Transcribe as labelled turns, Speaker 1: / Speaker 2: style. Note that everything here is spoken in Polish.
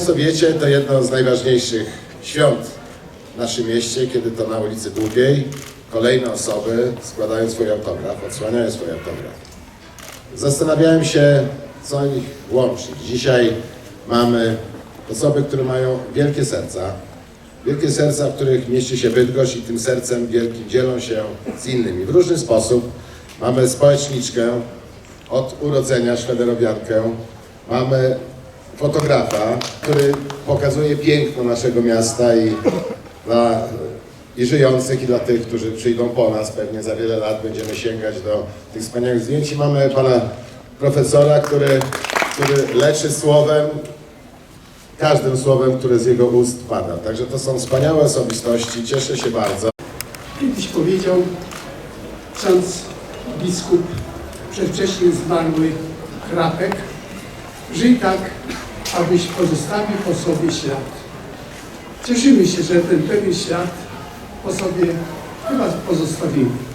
Speaker 1: Państwo wiecie, to jedno z najważniejszych świąt w naszym mieście, kiedy to na ulicy Długiej kolejne osoby składają swój autograf, odsłaniają swój autograf. Zastanawiałem się, co ich łączy. Dzisiaj mamy osoby, które mają wielkie serca, wielkie serca, w których mieści się Bydgoszcz i tym sercem wielkim dzielą się z innymi. W różny sposób mamy społeczniczkę od urodzenia, szwederowiankę, mamy fotografa, który pokazuje piękno naszego miasta i dla i żyjących, i dla tych, którzy przyjdą po nas. Pewnie za wiele lat będziemy sięgać do tych wspaniałych zdjęć. I mamy pana profesora, który, który leczy słowem, każdym słowem, które z jego ust pada. Także to są wspaniałe osobistości. Cieszę się bardzo.
Speaker 2: Kiedyś powiedział ksiądz biskup przedwcześnie zmarły Krapek, żyj tak, abyś pozostawił po sobie ślad. Cieszymy się, że ten pewien ślad po sobie chyba pozostawimy.